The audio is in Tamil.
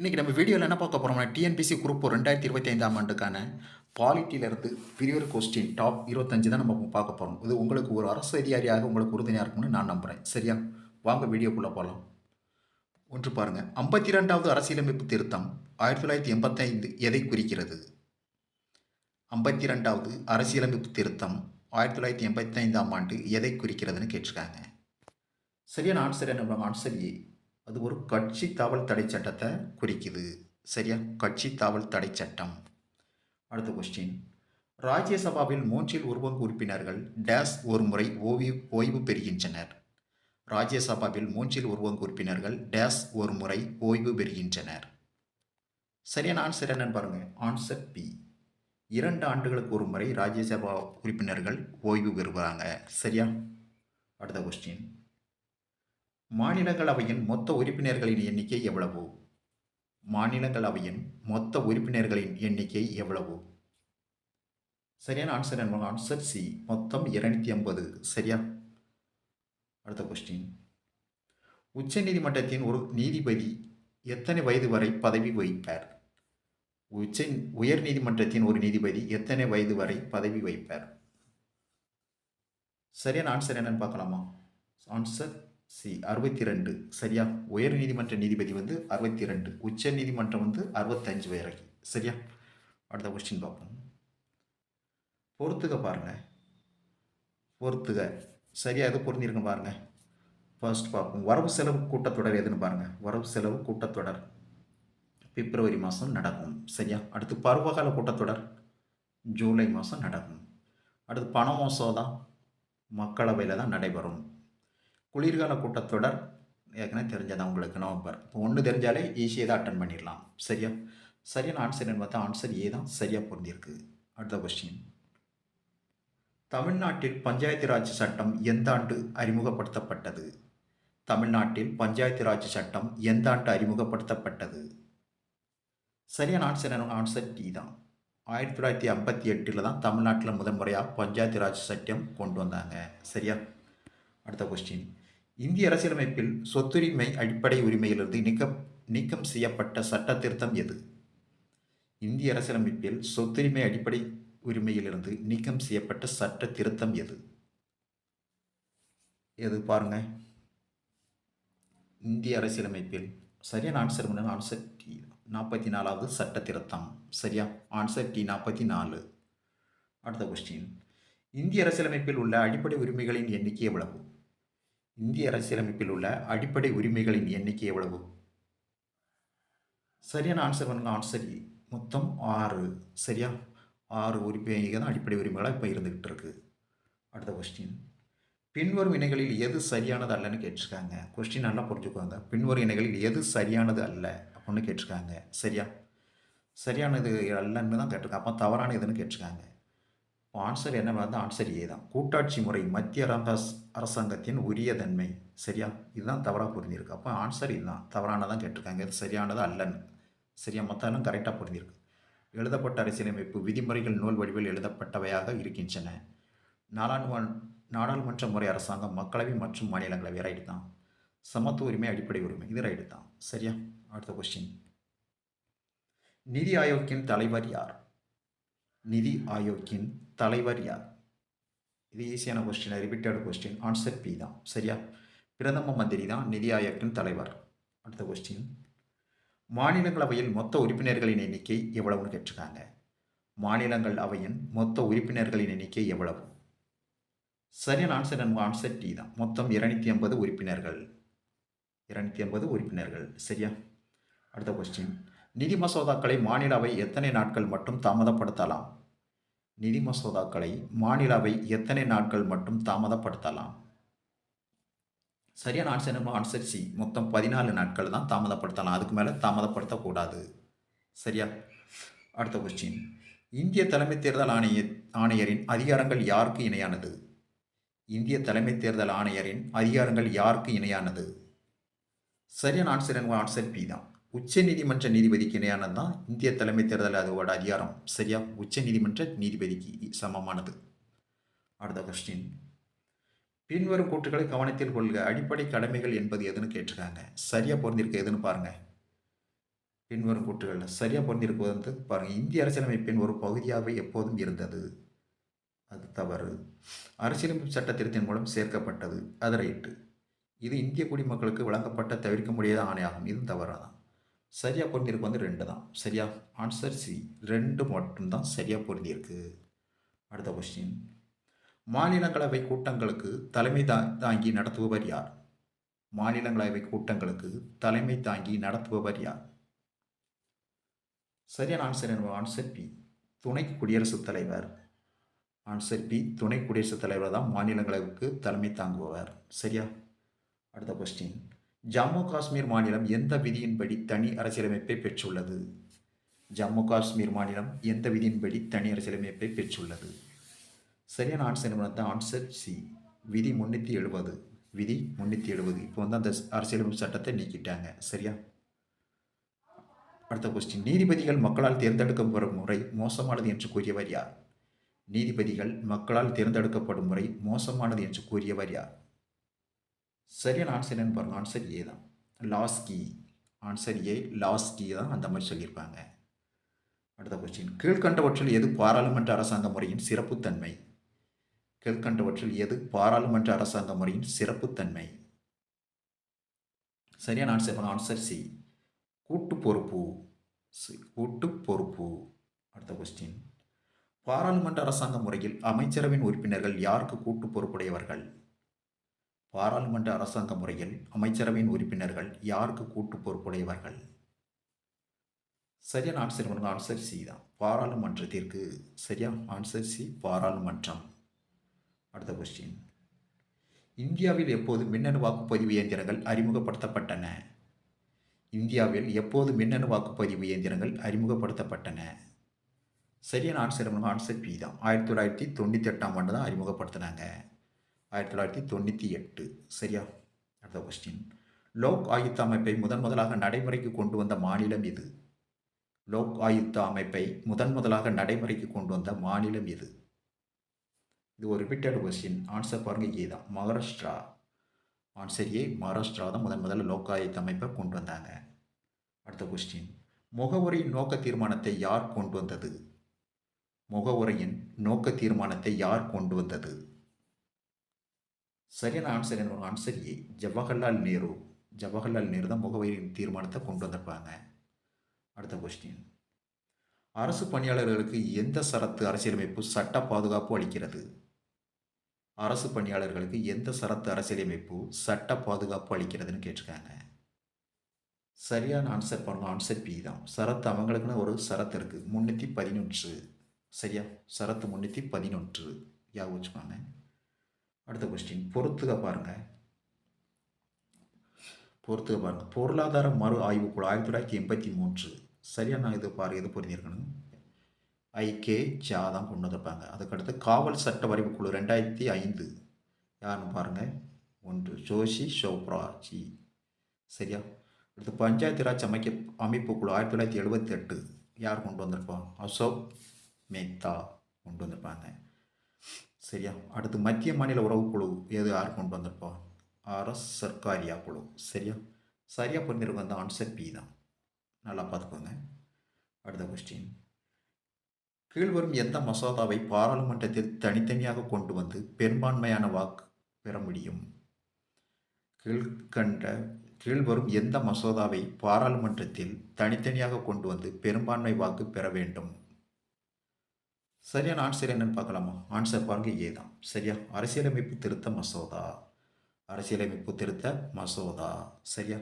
இன்றைக்கி நம்ம வீடியோவில் என்ன பார்க்க போகிறோம்னா டிஎன்பிசி குரூப் ரெண்டாயிரத்தி இருபத்தி ஐந்தாம் ஆண்டுக்கான பாலிட்டியிலிருந்து பிரிவர் கொஸ்டின் டாப் இருபத்தஞ்சு தான் நம்ம பார்க்க போகிறோம் இது உங்களுக்கு ஒரு அரசு அதிகாரியாக உங்களுக்கு உறுதுணையாக இருக்கும்னு நான் நம்புகிறேன் சரியா? வாங்க வீடியோக்குள்ளே போகலாம் ஒன்று பாருங்கள் ஐம்பத்தி ரெண்டாவது அரசியலமைப்பு திருத்தம் ஆயிரத்தி தொள்ளாயிரத்தி எண்பத்தைந்து எதை குறிக்கிறது? ஐம்பத்தி ரெண்டாவது அரசியலமைப்பு திருத்தம் ஆயிரத்தி தொள்ளாயிரத்தி எண்பத்தைந்தாம் ஆண்டு எதை குறிக்கிறதுன்னு கேட்டிருக்காங்க. சரியான ஆன்சர் என்ன ஆன்சர் ஏ அது ஒரு கட்சி தாவல் தடை சட்டத்தை குறிக்குது. சரியா? கட்சி தாவல் தடை சட்டம். அடுத்த கொஸ்டின் ராஜ்யசபாவில் மூன்றில் ஒரு பங்கு உறுப்பினர்கள் டேஸ் ஒரு முறை ஓய்வு ஓய்வு பெறுகின்றனர். ராஜ்யசபாவில் மூன்றில் ஒரு பங்கு உறுப்பினர்கள் டேஸ் ஒரு முறை ஓய்வு பெறுகின்றனர். சரியான ஆன்சர் என்னன்னு பாருங்கள் ஆன்சர் பி இரண்டு ஆண்டுகளுக்கு ஒரு முறை ராஜ்யசபா உறுப்பினர்கள் ஓய்வு பெறுகிறாங்க சரியா? அடுத்த கொஸ்டின் மாநிலங்களவையின் மொத்த உறுப்பினர்களின் எண்ணிக்கை எவ்வளவு? மாநிலங்களவையின் மொத்த உறுப்பினர்களின் எண்ணிக்கை எவ்வளவு? சரியான ஆன்சர் என்பது ஆன்சர் சி மொத்தம் இருநூத்தி ஐம்பது. சரியா? அடுத்த கொஸ்டின் உச்ச நீதிமன்றத்தின் ஒரு நீதிபதி எத்தனை வயது வரை பதவி வகிப்பார்? உச்ச உயர் நீதிமன்றத்தின் ஒரு நீதிபதி எத்தனை வயது வரை பதவி வகிப்பார்? சரியான ஆன்சர் என்னன்னு பார்க்கலாமா? ஆன்சர் சி அறுபத்தி ரெண்டு சரியா? உயர் நீதிமன்ற நீதிபதி வந்து அறுபத்தி ரெண்டு உச்ச நீதிமன்றம் வந்து அறுபத்தஞ்சு வரைக்கும் சரியா? அடுத்த கொஸ்டின் பார்ப்போம். பொறுத்துக பாருங்க. பொறுத்துக. சரியா? எது பொருந்திருக்குன்னு பாருங்க. ஃபர்ஸ்ட் பார்ப்போம். வரவு செலவு கூட்டத்தொடர் எதுன்னு பாருங்க. வரவு செலவு கூட்டத்தொடர். பிப்ரவரி மாதம் நடக்கும். சரியா? அடுத்து பருவகால கூட்டத்தொடர். ஜூலை மாதம் நடக்கும். அடுத்து பண மோசோதா மக்களவையில் தான் நடைபெறும். குளிர்கால கூட்டத்தொடர் ஏற்கனவே தெரிஞ்சதான் உங்களுக்கு நவம்பர். இப்போ ஒன்று தெரிஞ்சாலே ஈஸியாக தான் அட்டன் பண்ணிடலாம். சரியா? சரியான ஆன்சர் பார்த்தா ஆன்சர் ஏ தான் சரியாக பொருந்திருக்கு அடுத்த கொஸ்டின் தமிழ்நாட்டில் பஞ்சாயத்து ராஜ் சட்டம் எந்த ஆண்டு அறிமுகப்படுத்தப்பட்டது? தமிழ்நாட்டில் பஞ்சாயத்து ராஜ் சட்டம் எந்த ஆண்டு அறிமுகப்படுத்தப்பட்டது? சரியான ஆன்சர் என்ன? ஆன்சர் டி தான். ஆயிரத்தி தொள்ளாயிரத்தி ஐம்பத்தி எட்டில் தான் தமிழ்நாட்டில் முதன்முறையாக பஞ்சாயத்து ராஜ் சட்டம் கொண்டு வந்தாங்க. சரியா? அடுத்த கொஸ்டின் இந்திய அரசியலமைப்பில் சொத்துரிமை அடிப்படை உரிமையிலிருந்து நீக்கம் நீக்கம் செய்யப்பட்ட சட்ட திருத்தம் எது? இந்திய அரசியலமைப்பில் சொத்துரிமை அடிப்படை உரிமையிலிருந்து நீக்கம் செய்யப்பட்ட சட்ட திருத்தம் எது? எது பாருங்க. இந்திய அரசியலமைப்பில் சரியான ஆன்சர் பண்ண ஆன்சர் டி நாற்பத்தி நாலாவது சட்ட திருத்தம் சரியா? ஆன்சர் டி நாற்பத்தி நாலு அடுத்த கொஸ்டின் இந்திய அரசியலமைப்பில் உள்ள அடிப்படை உரிமைகளின் எண்ணிக்கை எவ்வளவு? இந்திய அரசியலமைப்பில் உள்ள அடிப்படை உரிமைகளின் எண்ணிக்கை எவ்வளவு? சரியான ஆன்சர் பண்ணுங்க ஆன்சர் மொத்தம் ஆறு. சரியா? ஆறு உரிமைகள் தான் அடிப்படை உரிமைகளாக இப்போ இருந்துக்கிட்டு இருக்கு. அடுத்த கொஸ்டின் பின்வரும் இணைகளில் எது சரியானது அல்லன்னு கேட்டிருக்காங்க. கொஸ்டின் நல்லா புரிஞ்சுக்கோங்க பின்வரும் இணைகளில் எது சரியானது அல்ல அப்படின்னு கேட்டிருக்காங்க. சரியா? சரியானது அல்லன்னு தான் கேட்டிருக்காங்க. அப்போ தவறான எதுன்னு கேட்டிருக்காங்க. ஆன்சர் என்ன வந்து ஆன்சர் ஏ தான். கூட்டாட்சி முறை மத்திய அரச அரசாங்கத்தின் உரிய தன்மை. சரியா? இதுதான் தவறாக புரிஞ்சிருக்கு. அப்போ ஆன்சர் இதுதான். தவறானதான் கேட்டிருக்காங்க. இது சரியானதா அல்லன்னு. சரியா? மொத்தம் எல்லாம் கரெக்டாக புரிஞ்சிருக்கு. எழுதப்பட்ட அரசியலமைப்பு விதிமுறைகள் நூல் வடிவில் எழுதப்பட்டவையாக இருக்கின்றன. நாடாளுமன் நாடாளுமன்ற முறை அரசாங்கம் மக்களவை மற்றும் மாநிலங்களவை ரைட்டு தான். சமத்துவ உரிமை அடிப்படை உரிமை. இது ரைட்டு தான். சரியா? அடுத்த கொஸ்டின் நிதி ஆயோக்கின் தலைவர் யார்? நிதி ஆயோக்கின் தலைவர் யார்? இது ஈஸியான question repeated question answer B தான். சரியா? பிரதம மந்திரி தான் நிதி ஆயோக்கின் தலைவர். அடுத்த கொஸ்டின் மாநிலங்களவையில் மொத்த உறுப்பினர்களின் எண்ணிக்கை எவ்வளவுன்னு கேட்டிருக்காங்க. மாநிலங்கள் அவையின் மொத்த உறுப்பினர்களின் எண்ணிக்கை எவ்வளவு? சரியான ஆன்சர் நம்ம ஆன்சர் டி தான். மொத்தம் இரநூத்தி ஐம்பது உறுப்பினர்கள். இரநூத்தி ஐம்பது உறுப்பினர்கள். சரியா? அடுத்த கொஸ்டின் நிதி மசோதாக்களை மாநில அவை எத்தனை நாட்கள் மட்டும் தாமதப்படுத்தலாம்? நிதி மசோதாக்களை மாநில அவை எத்தனை நாட்கள் மட்டும் தாமதப்படுத்தலாம்? சரியான ஆன்சர் என்ன ஆன்சர் சி மொத்தம் பதினாலு நாட்கள் தான் தாமதப்படுத்தலாம். அதுக்கு மேலே தாமதப்படுத்தக்கூடாது. சரியா? அடுத்த கொஸ்டின் இந்திய தலைமை தேர்தல் ஆணைய ஆணையரின் அதிகாரங்கள் யாருக்கு இணையானது? இந்திய தலைமை தேர்தல் ஆணையரின் அதிகாரங்கள் யாருக்கு இணையானது? சரியான ஆன்சர் என்ன ஆன்சர் பி தான். உச்ச நீதிமன்ற நீதிபதிக்கு இணையானது தான் இந்திய தலைமை தேர்தல் அதோட அதிகாரம். சரியா? உச்ச நீதிமன்ற நீதிபதிக்கு சமமானது. அடுத்த கொஸ்டின் பின்வரும் கூற்றுகளை கவனத்தில் கொள்க. அடிப்படை கடமைகள் என்பது எதுன்னு கேட்டிருக்காங்க. சரியா பொருந்திருக்கு எதுன்னு பாருங்கள் பின்வரும் கூற்றுகளில் சரியாக பொருந்திருப்பது வந்து பாருங்கள் இந்திய அரசியலமைப்பின் ஒரு பகுதியாகவே எப்போதும் இருந்தது. அது தவறு. அரசியலமைப்பு சட்ட திருத்தின் மூலம் சேர்க்கப்பட்டது. அது ரைட்டு. இது இந்திய குடிமக்களுக்கு வழங்கப்பட்ட தவிர்க்க முடியாத ஆணையாகும். இது தவறாதான். சரியாக பொருந்தியிருக்கு வந்து ரெண்டு தான். சரியா? ஆன்சர் சி ரெண்டு மட்டும்தான் சரியாக பொருந்தியிருக்கு அடுத்த கொஸ்டின் மாநிலங்களவை கூட்டங்களுக்கு தலைமை தா தாங்கி நடத்துபவர் யார்? மாநிலங்களவை கூட்டங்களுக்கு தலைமை தாங்கி நடத்துபவர் யார்? சரியான ஆன்சர் என்ன? ஆன்சர் பி துணை குடியரசுத் தலைவர். ஆன்சர் பி துணை குடியரசுத் தலைவர் தான் மாநிலங்களவைக்கு தலைமை தாங்குபவர். சரியா? அடுத்த கொஸ்டின் ஜம்மு காஷ்மீர் மாநிலம் எந்த விதியின்படி தனி அரசியலமைப்பை பெற்றுள்ளது? ஜம்மு காஷ்மீர் மாநிலம் எந்த விதியின்படி தனி அரசியலமைப்பை பெற்றுள்ளது? சரியான ஆன்சர் என்ன தான் ஆன்சர் சி விதி முன்னூற்றி எழுபது. விதி முன்னூற்றி எழுபது. இப்போ வந்து அந்த அரசியலமைப்பு சட்டத்தை நீக்கிட்டாங்க. சரியா? அடுத்த கொஸ்டின் நீதிபதிகள் மக்களால் தேர்ந்தெடுக்கப்படும் முறை மோசமானது என்று கூறியவர் யார்? நீதிபதிகள் மக்களால் தேர்ந்தெடுக்கப்படும் முறை மோசமானது என்று கூறியவர் யார்? சரியான ஆன்சர் என்னன்னு பாருங்க. ஆன்சர் ஏ தான். லாஸ்கி ஆன்சர் ஏ லாஸ்கி தான் அந்த மாதிரி சொல்லியிருப்பாங்க. அடுத்த கொஸ்டின் கீழ்கண்டவற்றில் எது பாராளுமன்ற அரசாங்க முறையின் சிறப்புத்தன்மை? கீழ்கண்டவற்றில் எது பாராளுமன்ற அரசாங்க முறையின் சிறப்புத்தன்மை? சரியான ஆன்சர் ஆன்சர் சி கூட்டு பொறுப்பு. கூட்டு பொறுப்பு. அடுத்த கொஸ்டின் பாராளுமன்ற அரசாங்க முறையில் அமைச்சரவையின் உறுப்பினர்கள் யாருக்கு கூட்டு பொறுப்புடையவர்கள்? பாராளுமன்ற அரசாங்க முறையில் அமைச்சரவையின் உறுப்பினர்கள் யாருக்கு கூட்டு பொறுப்புடையவர்கள்? சரியான ஆன்சர் பண்ணுங்க ஆன்சர் சி தான். பாராளுமன்றத்திற்கு சரியா ஆன்சர் சி பாராளுமன்றம். அடுத்த கொஸ்டின் இந்தியாவில் எப்போது மின்னணு வாக்குப்பதிவு இயந்திரங்கள் அறிமுகப்படுத்தப்பட்டன? இந்தியாவில் எப்போது மின்னணு வாக்குப்பதிவு இயந்திரங்கள் அறிமுகப்படுத்தப்பட்டன? சரியான ஆன்சர் பண்ணுங்க ஆன்சர் பி தான். ஆயிரத்தி தொள்ளாயிரத்தி தொண்ணூற்றி எட்டாம் ஆண்டு தான் அறிமுகப்படுத்தினாங்க. ஆயிரத்தி தொள்ளாயிரத்தி தொண்ணூற்றி எட்டு. சரியா? அடுத்த கொஸ்டின் லோக் ஆயுத்த அமைப்பை முதன் முதலாக நடைமுறைக்கு கொண்டு வந்த மாநிலம் எது? லோக் ஆயுத்த அமைப்பை முதன் முதலாக நடைமுறைக்கு கொண்டு வந்த மாநிலம் எது? இது ஒரு ரிப்பீட்டட் கொஸ்டின் ஆன்சர் பாருங்க ஏ தான் மகாராஷ்டிரா. ஆன்சர் ஏ மகாராஷ்டிரா தான் முதன் முதல்ல லோக் ஆயுத்த அமைப்பை கொண்டு வந்தாங்க. அடுத்த கொஸ்டின் முகவரியின் நோக்க தீர்மானத்தை யார் கொண்டு வந்தது? முகவுரையின் நோக்க தீர்மானத்தை யார் கொண்டு வந்தது? சரியான ஆன்சர் என்ன? Answer A Jawaharlal Nehru. Jawaharlal Nehru தான் முகவரியின் தீர்மானத்தை கொண்டு வந்திருப்பாங்க. அடுத்த கொஸ்டின் அரசு பணியாளர்களுக்கு எந்த சரத்து அரசியலமைப்பு சட்ட பாதுகாப்பு அளிக்கிறது? அரசு பணியாளர்களுக்கு எந்த சரத்து அரசியலமைப்பு சட்ட பாதுகாப்பு அளிக்கிறதுன்னு கேட்டிருக்காங்க. சரியான ஆன்சர் பாருங்க ஆன்சர் பி தான். சரத்து அவங்களுக்குன்னு ஒரு சரத்து இருக்குது முன்னூற்றி பதினொன்று. சரியா? சரத்து முன்னூற்றி பதினொன்று. ஞாபகம் வச்சுக்கோங்க. அடுத்த கொஸ்டின் பொறுத்துக பாருங்கள் பொறுத்துக பாருங்கள் பொருளாதார மறு ஆய்வுக்குழு ஆயிரத்தி தொள்ளாயிரத்தி எண்பத்தி மூன்று. சரியான இது பாரு எது புரிஞ்சிருக்கணும்? ஐகே ஜா தான் கொண்டு வந்திருப்பாங்க. அதுக்கடுத்து காவல் சட்ட வரைவு குழு ரெண்டாயிரத்தி ஐந்து. யாருன்னு பாருங்கள் ஒன்று ஜோஷி சோப்ரா ஜி சரியா? அடுத்து பஞ்சாயத்து ராஜ் அமைக்க அமைப்பு குழு ஆயிரத்தி தொள்ளாயிரத்தி எழுபத்தி எட்டு யார் கொண்டு வந்திருப்போம் அசோக் மேத்தா கொண்டு வந்திருப்பாங்க. சரியா? அடுத்து மத்திய மாநில உறவுக்குழு எது யார் கொண்டு வந்திருப்பா? அரசு சர்க்காரியா குழு. சரியா? சரியாக புரிஞ்சிருக்கும் அந்த ஆன்சர் பி தான். நல்லா பார்த்துக்கோங்க. அடுத்த கொஸ்டின் கீழ்வரும் எந்த மசோதாவை பாராளுமன்றத்தில் தனித்தனியாக கொண்டு வந்து பெரும்பான்மையான வாக்கு பெற முடியும்? கீழ்கண்ட கீழ்வரும் எந்த மசோதாவை பாராளுமன்றத்தில் தனித்தனியாக கொண்டு வந்து பெரும்பான்மை வாக்கு பெற வேண்டும்? சரியான ஆன்சர் என்னன்னு பார்க்கலாமா? ஆன்சர் பாருங்க ஏ தான். சரியா? அரசியலமைப்பு திருத்த மசோதா. அரசியலமைப்பு திருத்த மசோதா. சரியா?